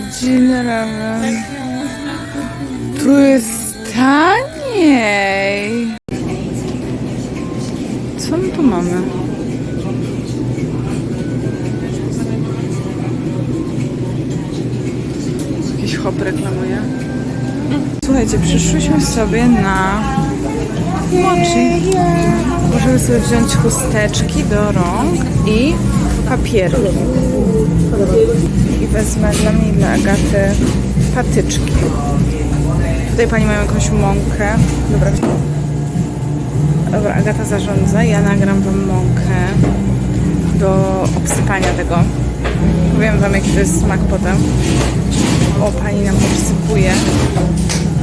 godziny ramen. Tu jest taniej. Co my tu mamy? Jakiś hop reklamuje. Słuchajcie, przyszłyśmy sobie na mochi. Możemy sobie wziąć chusteczki do rąk i papieru. I wezmę dla mnie i dla Agaty patyczki. Tutaj pani mają jakąś mąkę. Dobra. Dobra, Agata zarządza. Ja nagram wam mąkę do obsypania tego. Powiem wam jaki to jest smak potem. O, pani nam obsypuje.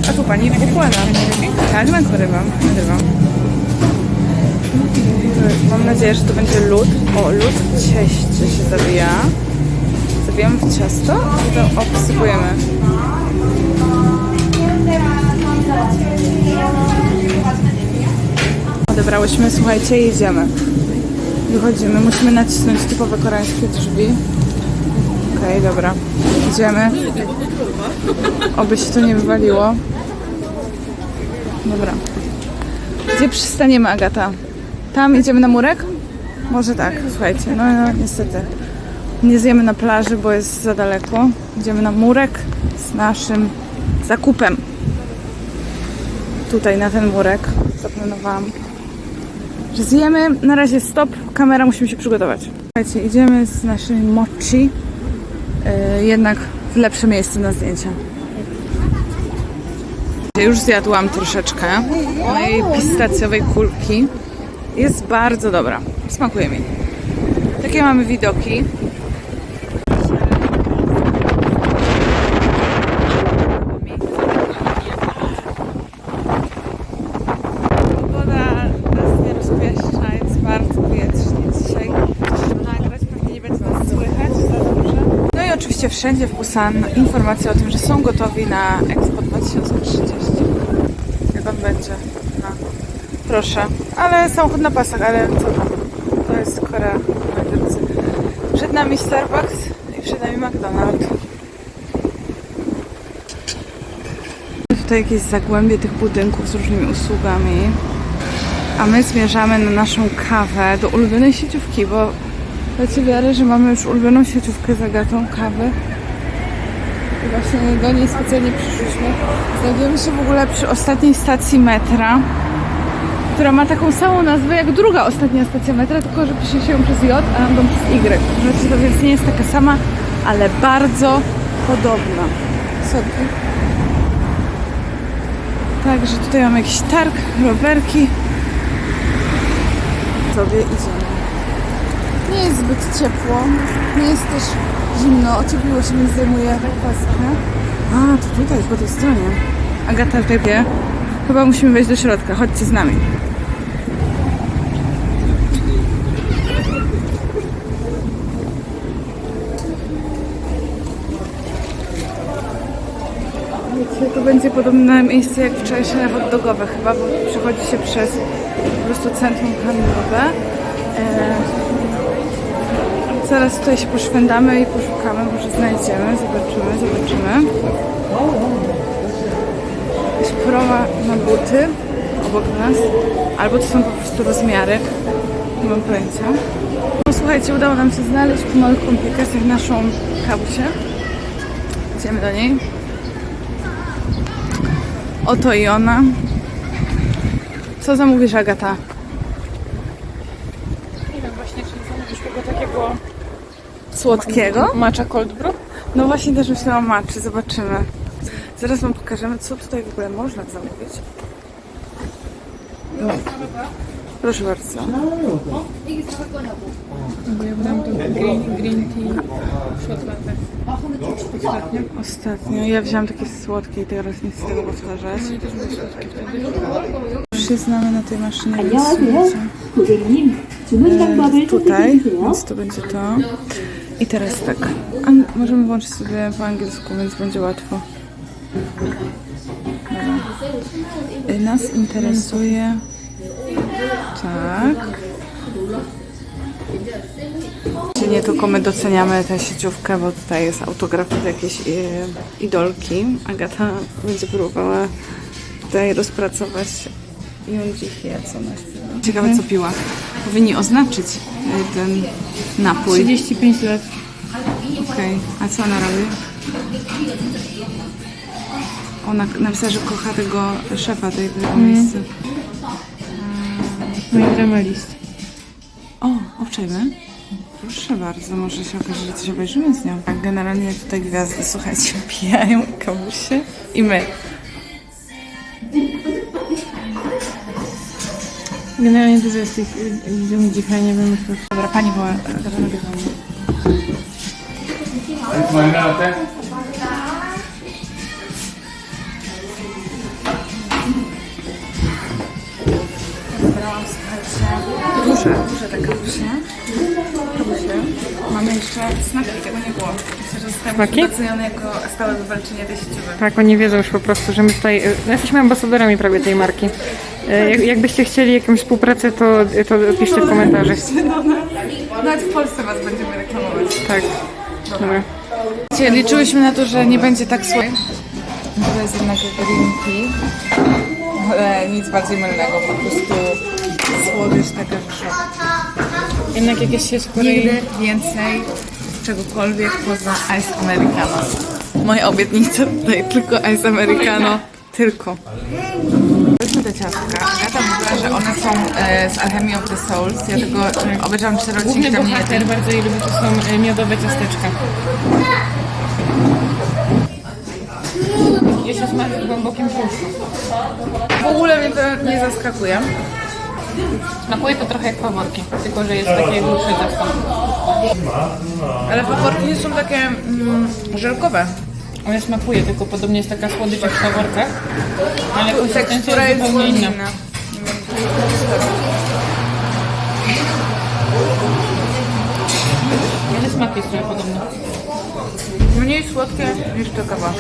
A tu pani układa. Tak, nagrywam. Nagrywam. Mam nadzieję, że to będzie lód. O, lód w cieście się zawija. Zawijamy w ciasto i potem obsypujemy. Odebrałyśmy, słuchajcie, jedziemy. Wychodzimy, musimy nacisnąć typowe koreańskie drzwi. Okej, dobra. Idziemy. Oby się to nie wywaliło. Dobra. Gdzie przystaniemy, Agata? Tam idziemy na murek? Może tak, słuchajcie. No, no niestety. Nie zjemy na plaży, bo jest za daleko. Idziemy na murek z naszym zakupem. Tutaj na ten murek zaplanowałam, że zjemy. Na razie stop, kamera, musimy się przygotować. Słuchajcie, idziemy z naszym mochi. Yy, jednak w lepsze miejsce na zdjęcia. Już zjadłam troszeczkę mojej pistacjowej kulki. Jest bardzo dobra. Smakuje mi. Takie mamy widoki. Pogoda nas nie rozpieszcza, jest bardzo wietrznie dzisiaj. Chcieliśmy nagrać, pewnie nie będzie nas słychać za dobrze. No i oczywiście wszędzie w Busan informacja o tym, że są gotowi na Expo 2030. Jak on będzie. No. Proszę. Ale samochód na pasach, ale co tam? To jest Korea, moi. Przed nami Starbucks i przed nami McDonald's. Tutaj jakieś zagłębie tych budynków z różnymi usługami. A my zmierzamy na naszą kawę do ulubionej sieciówki, bo dajcie wiarę, że mamy już ulubioną sieciówkę z Agatą kawy. Właśnie do niej specjalnie przyszliśmy. Znajdujemy się w ogóle przy ostatniej stacji metra, która ma taką samą nazwę jak druga ostatnia stacja metra, tylko że pisze się ją przez J, a nam przez Y. Znaczy to więc nie jest taka sama, ale bardzo podobna. Sorki. Także tutaj mamy jakiś targ, rowerki. Sobie idziemy. Nie jest zbyt ciepło, nie jest też zimno, ociepliło się, więc zdejmuję paskę. A, to tutaj, po tej stronie. Agata wie. Chyba musimy wejść do środka, chodźcie z nami. To będzie podobne miejsce jak wczorajsze hot dogowe chyba, bo przechodzi się przez po prostu centrum handlowe. E, zaraz tutaj się poszwędamy i poszukamy, może znajdziemy, zobaczymy, zobaczymy. Jakaś proma na buty obok nas, albo to są po prostu rozmiary, nie mam pojęcia. No, słuchajcie, udało nam się znaleźć po małych komplikacjach naszą kawusię. Idziemy do niej. Oto i ona. Co zamówisz, Agata? Nie wiem właśnie, czy zamówisz tego takiego słodkiego. Macza cold brew? No właśnie też myślałam maczy, zobaczymy. Zaraz wam pokażemy, co tutaj w ogóle można zamówić. No. Proszę bardzo. Ja green, green tea. Ostatnio. Ja wziąłam takie słodkie i teraz nic z tego powtarzać. No Już się znamy na tej maszynie, więc. Tutaj, więc to będzie to. I teraz tak, możemy włączyć sobie po angielsku, więc będzie łatwo. Dobra. Y, Nas interesuje tak. Nie tylko my doceniamy tę sieciówkę, bo tutaj jest autograf od jakiejś e, idolki. Agata będzie próbowała tutaj rozpracować Junjichie, co ona śpiewa. Ciekawe co piła. Powinni oznaczyć e, ten napój. 35 lat. Okej, a co ona robi? Ona napisała, że kocha tego szefa tej, tego miejsca. Mój dramalist. O, obczajmy. Proszę bardzo, może się okaże, że coś obejrzymy z nią. A generalnie tutaj gwiazdy, słuchajcie, pijają kawusie i my. Generalnie dużo jest tych ziom dzisiaj, nie wiem co. Dobra, pani słuchajcie, duże, duże te kawusie. Kawusie. Mamy jeszcze snaki, tego nie było. Myślę, że Smaki? doceniony jako stałe wywalczenie tej sieciowej. Tak, oni wiedzą już po prostu, że my tutaj e, no, jesteśmy ambasadorami prawie tej marki. E, Jak, jakbyście chcieli jakąś współpracę, to, to piszcie w komentarzach. Nawet w Polsce was będziemy reklamować. Tak. Dobra. Słuchajcie, Liczyłyśmy na to, że nie będzie tak słodko. To jest jednak green tea, ale nic bardziej mylnego, po prostu słodycz taka, że szok. Jednak jakieś się z Korei... Nigdy więcej czegokolwiek poza Ice Americano. Moja obietnica tutaj tylko Ice Americano. Tylko. Weźmy te ciastka. Agata mówiła, że one są e, z Alchemy of the Souls. Ja tego e, obejrzałam cztery odcinki, Główny tam nie bohater bardzo je lubi, to są e, miodowe ciasteczka. Ja się smażę w głębokim tłuszczu. W ogóle mnie to nie zaskakuje. Smakuje to trochę jak faworki, tylko że jest takie dłuższe ciasto. Ale faworki nie są takie mm, żelkowe. One smakuje, tylko podobnie jest taka słodycz jak w faworkach, ale konsystencja Tekstura jest zupełnie inna. inna. Ale smak jest trochę podobny. Mniej słodkie niż to kawa.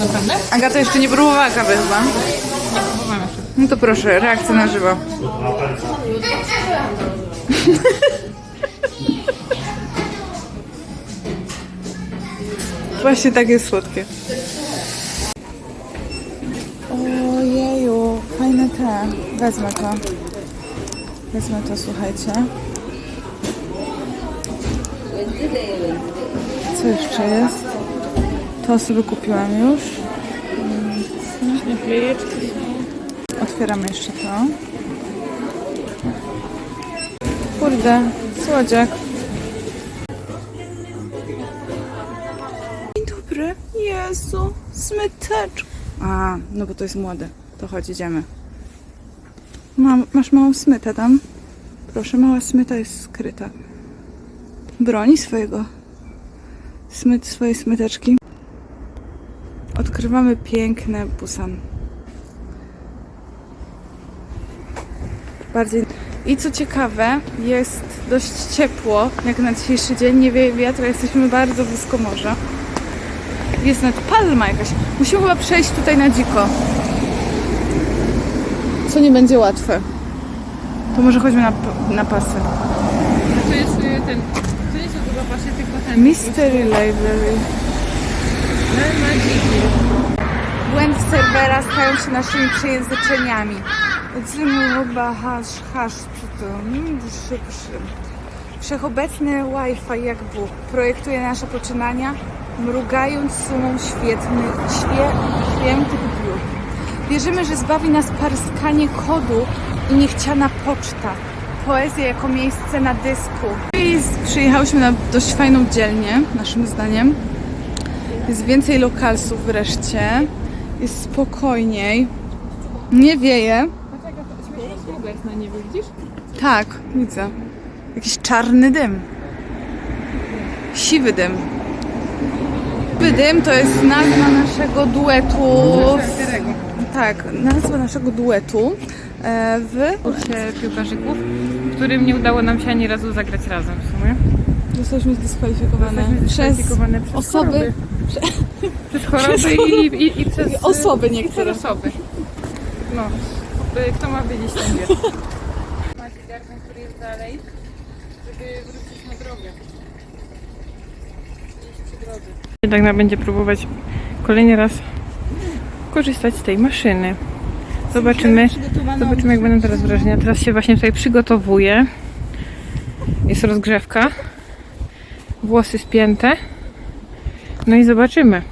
Naprawdę? Agata jeszcze nie próbowała kawy chyba. Nie próbowałam jeszcze. No to proszę, reakcja na żywo. Właśnie tak jest słodkie. Ojeju, fajne te. Wezmę to. Wezmę to, słuchajcie. Co jeszcze jest? To sobie kupiłam już. Otwieramy jeszcze to. Kurde, słodziak. Jezu, smyteczko. A, no bo to jest młode. To chodź, idziemy. Mam, masz małą smytę tam? Proszę, mała smyta jest skryta. Broni swojego. Smyt, swojej smyteczki. Odkrywamy piękne Busan. bardziej. I co ciekawe, jest dość ciepło, jak na dzisiejszy dzień, nie wieje wiatr, jesteśmy bardzo blisko morza. Jest nawet palma jakaś. Musimy chyba przejść tutaj na dziko. Co nie będzie łatwe. To może chodźmy na, na pasy. To jest y, ten, to nie są dużo pasy, tylko ten. Mystery Library. Błędy serwera stają się naszymi przejęzyczeniami. Chyba hasz, hasz przy tym. Szybszy. Wszechobecny Wi-Fi jak Bóg projektuje nasze poczynania, mrugając sumą świetnych, świe, świętych dróg. Wierzymy, że zbawi nas parskanie kodu i niechciana poczta. Poezja jako miejsce na dysku. Przyjechałyśmy na dość fajną dzielnię, naszym zdaniem. Jest więcej lokalsów wreszcie. Jest spokojniej. Nie wieje. Jest na niebie, widzisz? Tak, widzę. Jakiś czarny dym. Siwy dym. Dym to jest nazwa naszego duetu. Tak, nazwa naszego duetu e, w Kursie piłkarzyków, w którym nie udało nam się ani razu zagrać razem w sumie. Zostaliśmy zdyskwalifikowane Jesteśmy przez zdyskwalifikowane przez osoby, choroby. Przez choroby i, i, i przez... osoby i przez niektóre. osoby. No, kto ma wiedzieć, ten wie. Macie garden, który jest dalej. żeby Jednak na będzie próbować kolejny raz korzystać z tej maszyny. Zobaczymy, zobaczymy jak będą teraz wrażenia. Teraz się właśnie tutaj przygotowuję. Jest rozgrzewka. Włosy spięte. No i zobaczymy.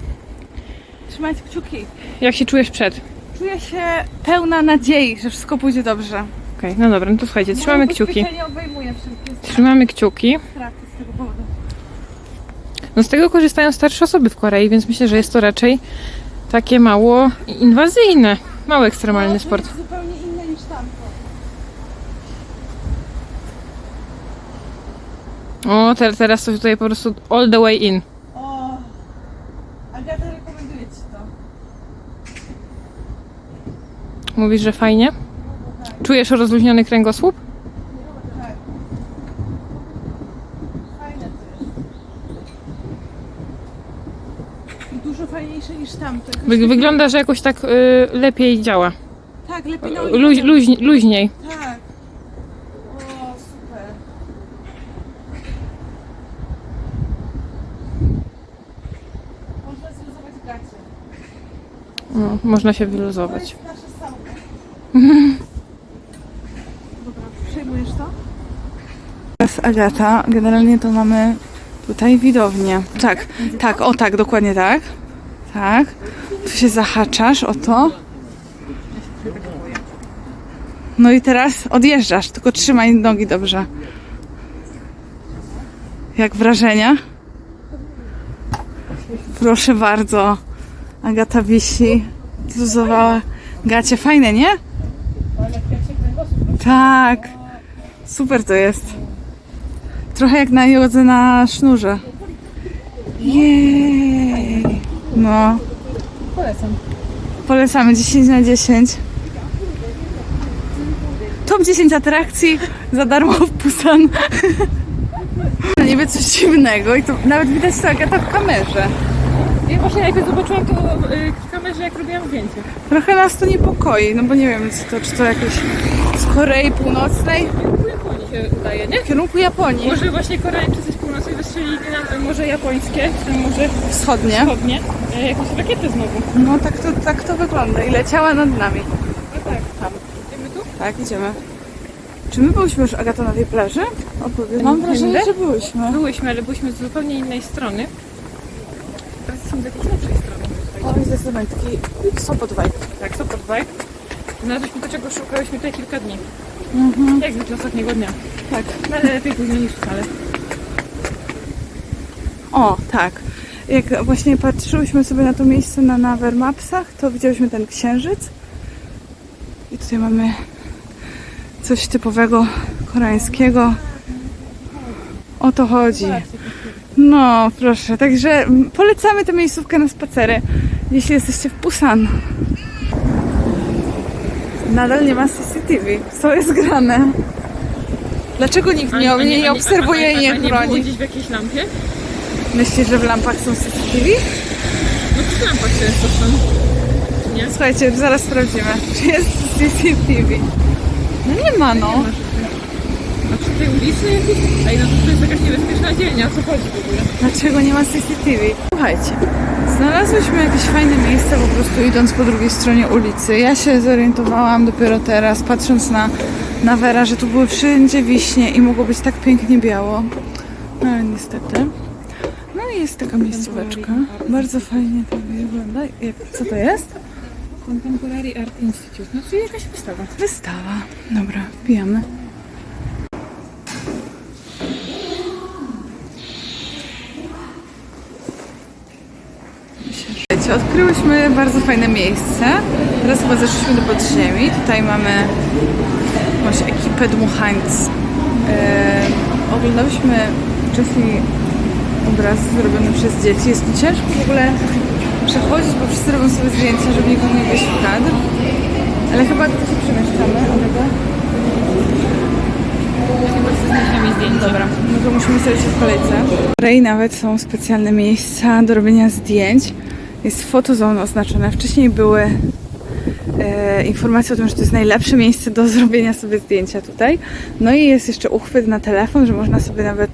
Trzymajcie kciuki. Jak się czujesz przed? Czuję się pełna nadziei, że wszystko pójdzie dobrze. Okej, no dobra, no to słuchajcie, trzymamy kciuki. Trzymamy kciuki. straty z tego powodu. No z tego korzystają starsze osoby w Korei, więc myślę, że jest to raczej takie mało inwazyjne. Mało ekstremalny sport. jest zupełnie inne niż tamto. O, te, teraz to tutaj po prostu all the way in. O, Agata rekomenduje Ci to. Mówisz, że fajnie? Czujesz rozluźniony kręgosłup? Tak. Fajne to jest. I dużo fajniejsze niż Wy, wygląda, że jakoś tak y, lepiej działa. Tak, lepiej na Luź, luź, luźniej. Tak. O, super. Można zluzować gacie. No, można się To wyluzować. jest nasza sauna. Dobra, przejmujesz to? Teraz Agata, generalnie to mamy tutaj widownię. Tak, tak, o tak, dokładnie tak. Tak. Tu się zahaczasz o to. No i teraz odjeżdżasz, tylko trzymaj nogi dobrze. Jak wrażenia? Proszę bardzo. Agata wisi. Zluzowała gacie. Fajne, nie? Tak. Super to jest. Trochę jak na jodze na sznurze. Jej. No. Polecam. Polecamy 10 na 10. Top 10 atrakcji za darmo w Busan. Na niebie coś dziwnego i to nawet widać to Agata w kamerze. Ja właśnie najpierw zobaczyłam to y, w kamerze, jak robiłam zdjęcie. Trochę nas to niepokoi, no bo nie wiem, co to, czy to jakieś z Korei Północnej W Japonii się udaje, nie? w kierunku Japonii Może właśnie Koreańczycy wystrzelili nam morze japońskie, morze wschodnie. wschodnie, e, jakąś rakietę znowu. No tak to, tak to wygląda i leciała nad nami. No tak, tam. Idziemy tu? Tak, idziemy. Czy my byliśmy już, Agata, na tej plaży? Opowiedz. Mam wrażenie, że byłyśmy. Byłyśmy, ale byłyśmy z zupełnie innej strony. Teraz jesteśmy z jakiejś lepszej strony. Oj, zdecydowanie taki Sopot vibe. Tak, Sopot Vibe. Znaleźliśmy to, czego szukałyśmy tutaj kilka dni. Jak zwykle ostatniego dnia. Tak. No, ale lepiej późno niż wcale. O, tak. Jak właśnie patrzyłyśmy sobie na to miejsce na Naver Mapsach, to widziałyśmy ten księżyc. I tutaj mamy coś typowego koreańskiego. O to chodzi. No, proszę. Także polecamy tę miejscówkę na spacery, jeśli jesteście w Busan. Nadal nie ma CCTV. Co jest grane? Dlaczego nikt nie, nie, obserwuje i nie było chroni? gdzieś w jakiejś lampie? Myślisz, że w lampach są CCTV? No w lampach często są. Nie? Słuchajcie, zaraz sprawdzimy, czy jest CCTV. No nie ma, no. A przy tej ulicy jakieś? Ej, no to, to jest jakaś niebezpieczna dzielnia, o co chodzi w ogóle? Dlaczego nie ma CCTV? Słuchajcie, znalazłyśmy jakieś fajne miejsce po prostu idąc po drugiej stronie ulicy. Ja się zorientowałam dopiero teraz, patrząc na, na Wera, że tu były wszędzie wiśnie i mogło być tak pięknie biało. No ale niestety. Jest taka miejscóweczka. Bardzo fajnie to wygląda. Jak, co to jest? Contemporary Art Institute. No czyli jakaś wystawa. Wystawa. Dobra. Słuchajcie, odkryłyśmy bardzo fajne miejsce. Teraz chyba zeszliśmy do podziemi. Tutaj mamy jakąś ekipę dmuchańc. E, oglądałyśmy wcześniej obraz zrobiony przez dzieci. Jest tu ciężko w ogóle przechodzić, bo wszyscy robią sobie zdjęcia, żeby nikogo nie wejść w kadr. Ale chyba tu się przemieszczamy, zdjęć. Dobra, no to musimy stać się w kolejce. W Korei nawet są specjalne miejsca do robienia zdjęć. Jest fotozone oznaczone. Wcześniej były e, informację o tym, że to jest najlepsze miejsce do zrobienia sobie zdjęcia tutaj. No i jest jeszcze uchwyt na telefon, że można sobie nawet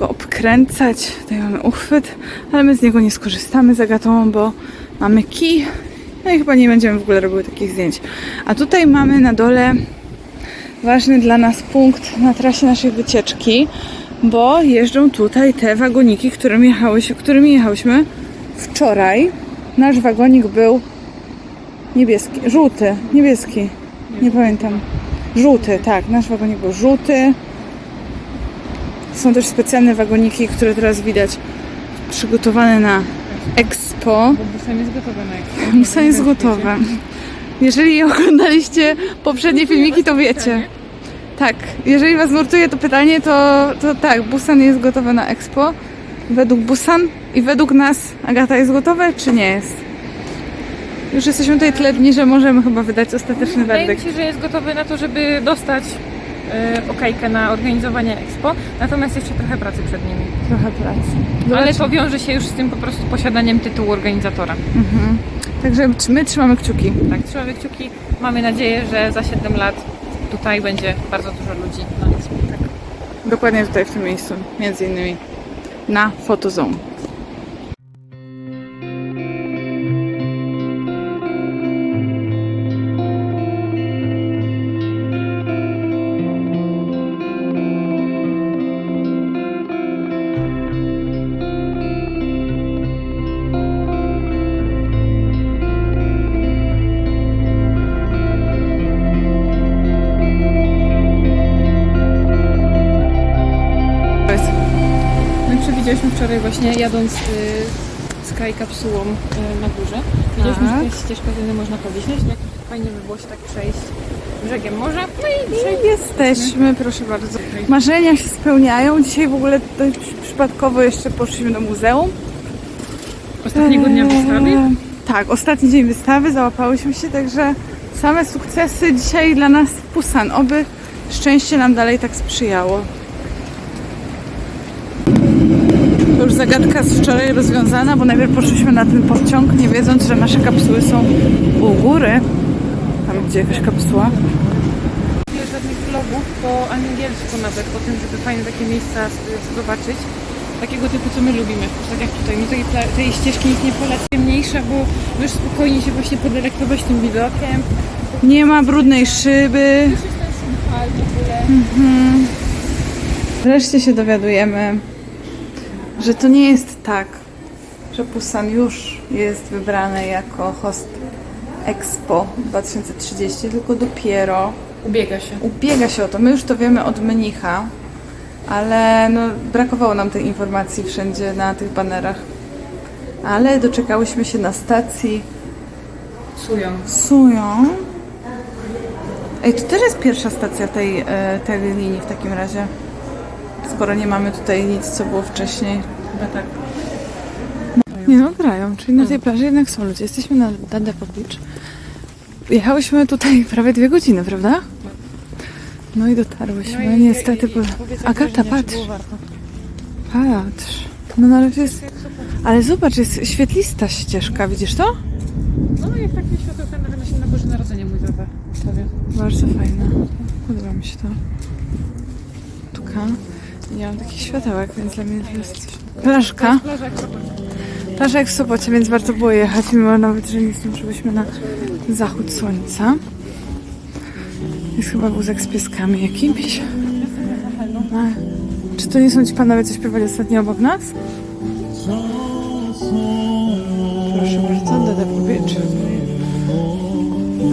go obkręcać. Tutaj mamy uchwyt, ale my z niego nie skorzystamy za gatą, bo mamy kij. No i chyba nie będziemy w ogóle robiły takich zdjęć. A tutaj mamy na dole ważny dla nas punkt na trasie naszej wycieczki, bo jeżdżą tutaj te wagoniki, którymi, jechałyśmy, którymi jechałyśmy wczoraj. Nasz wagonik był niebieski, żółty, niebieski, nie pamiętam. Żółty, tak, nasz wagonik był żółty. Są też specjalne wagoniki, które teraz widać przygotowane na Expo. Bo busan jest gotowy na ekspert. Musa jest gotowe. Jeżeli oglądaliście poprzednie filmiki, to wiecie. Tak, jeżeli Was nurtuje to pytanie, to, to tak, Busan jest gotowy na Expo. Według Busan i według nas Agata jest gotowe, czy nie jest? Już jesteśmy tutaj tyle dni, że możemy chyba wydać ostateczny Wydaje mi werdykt. się, że jest gotowy na to, żeby dostać okejkę na organizowanie Expo, natomiast jeszcze trochę pracy przed nimi. Trochę pracy. Ale to wiąże się już z tym po prostu posiadaniem tytułu organizatora. Mhm. Także my trzymamy kciuki. Tak, trzymamy kciuki. Mamy nadzieję, że za 7 lat tutaj będzie bardzo dużo ludzi na Expo. Tak. Dokładnie tutaj w tym miejscu, między innymi na Photozone. Właśnie jadąc Sky kapsułą y, na górze. Widzieliśmy, że jest ścieżka, którą można i tak fajnie by było się tak przejść brzegiem morza. No i I jesteśmy, proszę bardzo. Marzenia się spełniają. Dzisiaj w ogóle dość przypadkowo jeszcze poszliśmy do muzeum. ostatniego dnia wystawy. Eee, Tak, ostatni dzień wystawy, załapałyśmy się, także same sukcesy dzisiaj dla nas w Pusan. Oby szczęście nam dalej tak sprzyjało. To już zagadka z wczoraj rozwiązana, bo najpierw poszliśmy na ten pociąg, nie wiedząc, że nasze kapsuły są u góry. Tam gdzie jakaś kapsuła. Nie żadnych vlogów po angielsku nawet, po tym, żeby fajne takie miejsca zobaczyć. Takiego typu, co my lubimy. Tak jak tutaj. Mi tej, tej ścieżki nikt nie poleca. Mniejsza, bo możesz spokojnie się właśnie podelektować tym widokiem. Nie ma brudnej szyby. Mhm. Wreszcie się dowiadujemy, że to nie jest tak, że Busan już jest wybrany jako host Expo 2030, tylko dopiero Ubiega się. ubiega się o to. My już to wiemy od mnicha, ale no, brakowało nam tej informacji wszędzie na tych banerach. Ale doczekałyśmy się na stacji Sują. Sują. Ej, to też jest pierwsza stacja tej, e, tej linii w takim razie. Skoro nie mamy tutaj nic, co było wcześniej. Chyba tak. Nie no, grają, czyli na tej plaży jednak są ludzie. Jesteśmy na Dadepo Beach. Jechałyśmy tutaj prawie dwie godziny, prawda? No i dotarłyśmy. Niestety, bo... Agata, patrz, patrz. No na razie jest... Ale zobacz, jest świetlista ścieżka, widzisz to? No jak tak nie światełka na się na Boże Narodzenie mój tata stawia. Bardzo fajne. Podoba mi się to. Tuka. Nie mam takich światełek, więc dla mnie to jest plażka. Plaża jak w Sopocie, więc warto było jechać, mimo nawet, że nie zdążyłyśmy na zachód słońca. Jest chyba wózek z pieskami jakimś. A, czy to nie są ci panowie, co śpiewali ostatnio obok nas? Proszę bardzo, Dada Beach.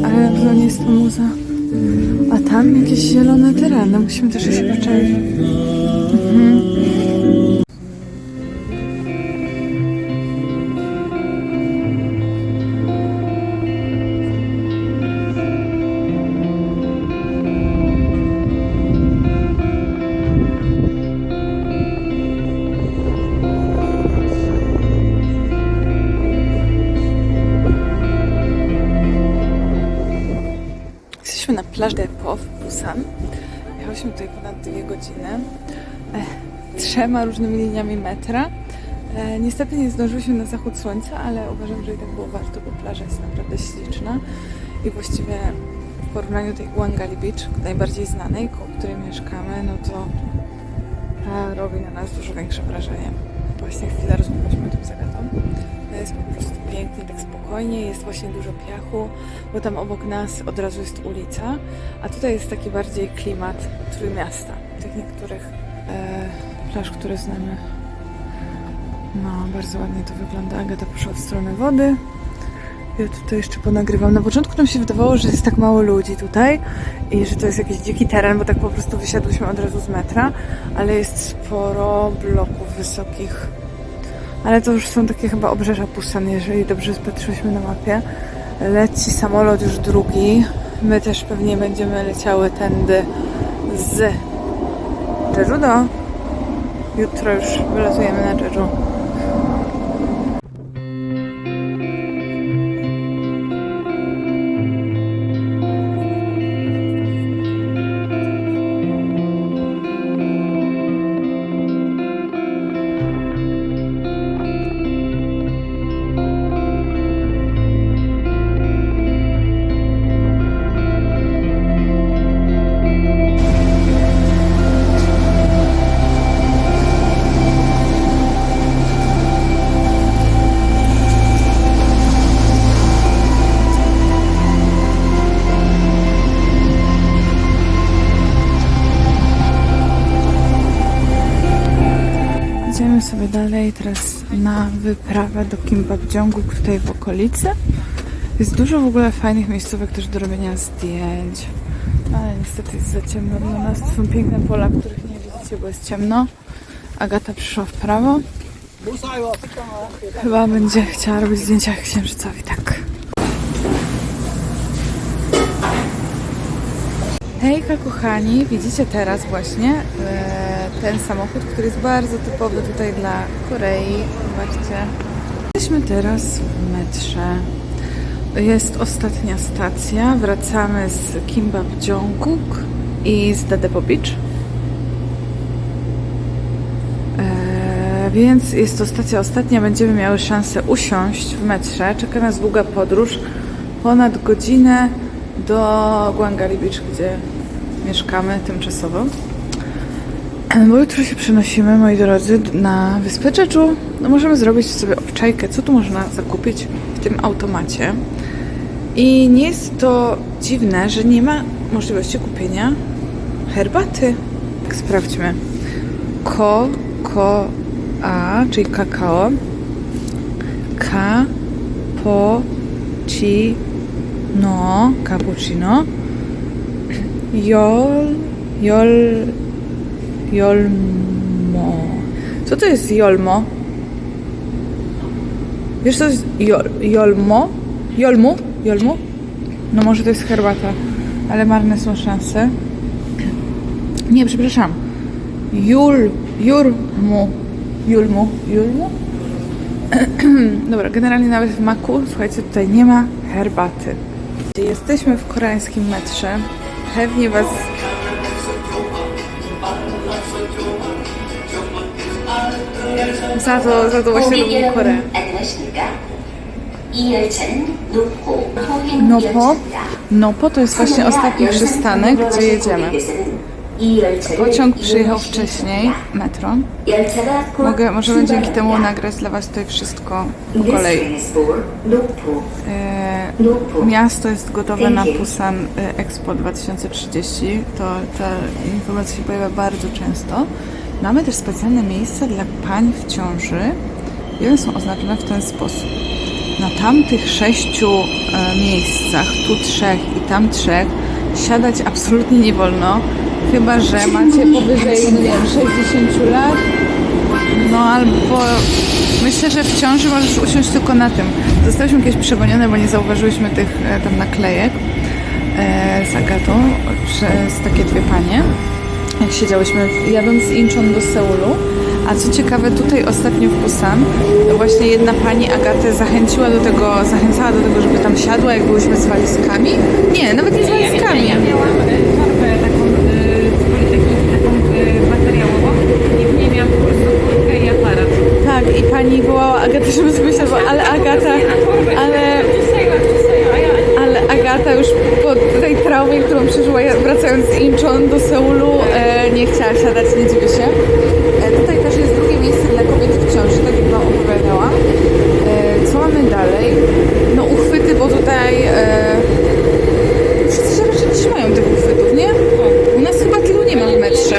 Ale na pewno nie jest to muza. A tam jakieś zielone tereny, musimy też się poczekać. Jesteśmy na Plage de Pau w Busan. Jechałyśmy tutaj ponad dwie godziny. E, trzema różnymi liniami metra. E, niestety nie zdążyłyśmy na zachód słońca, ale uważam, że i tak było warto, bo plaża jest naprawdę śliczna. I właściwie w porównaniu tej Wangali Beach, najbardziej znanej, koło której mieszkamy, no to robi na nas dużo większe wrażenie. Właśnie chwilę rozmawialiśmy o tym z Agatą. To jest po prostu pięknie, tak spokojnie, jest właśnie dużo piachu, bo tam obok nas od razu jest ulica, a tutaj jest taki bardziej klimat trójmiasta, tych niektórych e, plaż, które znamy. No, bardzo ładnie to wygląda. Agata poszła w stronę wody. Ja tutaj jeszcze ponagrywam. Na początku nam się wydawało, że jest tak mało ludzi tutaj i że to jest jakiś dziki teren, bo tak po prostu wysiadłyśmy od razu z metra, ale jest sporo bloków wysokich. Ale to już są takie chyba obrzeża Pusan, jeżeli dobrze patrzyłyśmy na mapie. Leci samolot już drugi. My też pewnie będziemy leciały tędy z Jeju do. Jutro już wylatujemy na Jeju. Na wyprawę do Kimbabdziągu tutaj w okolicy. Jest dużo w ogóle fajnych miejscówek też do robienia zdjęć. Ale niestety jest za ciemno dla nas. To są piękne pola, których nie widzicie, bo jest ciemno. Agata przyszła w prawo. Chyba będzie chciała robić zdjęcia księżycowi, tak. Hejka kochani, widzicie teraz właśnie e, ten samochód, który jest bardzo typowy tutaj dla Korei. Zobaczcie. Jesteśmy teraz w metrze. Jest ostatnia stacja. Wracamy z Kimbap Jonguk i z Dadepo Beach. E, więc jest to stacja ostatnia. Będziemy miały szansę usiąść w metrze. Czeka nas długa podróż. Ponad godzinę do Guangali Beach, gdzie mieszkamy tymczasowo. Bo jutro się przenosimy, moi drodzy, na wyspę Jeju. No możemy zrobić sobie obczajkę, co tu można zakupić w tym automacie. I nie jest to dziwne, że nie ma możliwości kupienia herbaty. Tak, sprawdźmy. Ko, ko, a, czyli kakao. Ka, po, ci, no, cappuccino. Jol, jol, jolmo. Co to jest jolmo? Wiesz co to jest jol, jolmo? Jolmu? Jolmu? No może to jest herbata, ale marne są szanse. Nie, przepraszam. Jul, jurmu. Julmu, julmu? Dobra, generalnie nawet w Maku, słuchajcie, tutaj nie ma herbaty. Jesteśmy w koreańskim metrze. Pewnie Was za to, za to właśnie lubię Koreę. Nopo, Nopo to jest właśnie ostatni przystanek, gdzie jedziemy. Pociąg przyjechał wcześniej, metro. Mogę, możemy dzięki temu nagrać dla Was tutaj wszystko po kolei. E, miasto jest gotowe na Pusan e, Expo 2030. To te informacje się pojawia bardzo często. Mamy też specjalne miejsca dla pań w ciąży i one są oznaczone w ten sposób. Na tamtych sześciu e, miejscach, tu trzech i tam trzech, siadać absolutnie nie wolno, chyba że macie powyżej, no nie wiem, 60 lat, no albo myślę, że w ciąży możesz usiąść tylko na tym. Zostałyśmy kiedyś przegonione, bo nie zauważyłyśmy tych e, tam naklejek e, z Agatą przez takie dwie panie. Jak siedziałyśmy jadąc z Incheon do Seulu. A co ciekawe, tutaj ostatnio w Busan właśnie jedna pani Agatę zachęciła do tego, zachęcała do tego, żeby tam siadła, jak byłyśmy z walizkami. Nie, nawet nie z walizkami. Ja miałam e, torbę taką, e, z Politechniki, taką e, materiałową i w niej miałam po prostu kurtkę i aparat. Tak, i pani wołała Agatę, żeby sobie siadła, ale Agata, ale Agata już po tej traumie, którą przeżyła wracając z Incheon do Seulu, e, nie chciała siadać, nie dziwię się. E, tutaj też jest drugie miejsce dla kobiet w ciąży, tak jak Wam opowiadałam. E, co mamy dalej? No uchwyty, bo tutaj wszyscy się raczej trzymają tych uchwytów, nie? U nas chyba tylu nie ma w metrze.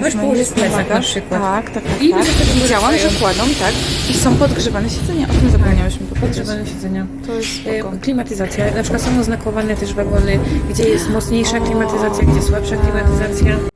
Weź no, położyć plecak na przykład. Tak, tak, tak. I tak. Widziałam, że kładą, tak. I są podgrzewane siedzenia. O tym zapomniałyśmy. Tak. Podgrzewane siedzenia. To jest y, spoko. Klimatyzacja. Na przykład są oznakowane też wagony, gdzie jest mocniejsza klimatyzacja, gdzie słabsza klimatyzacja.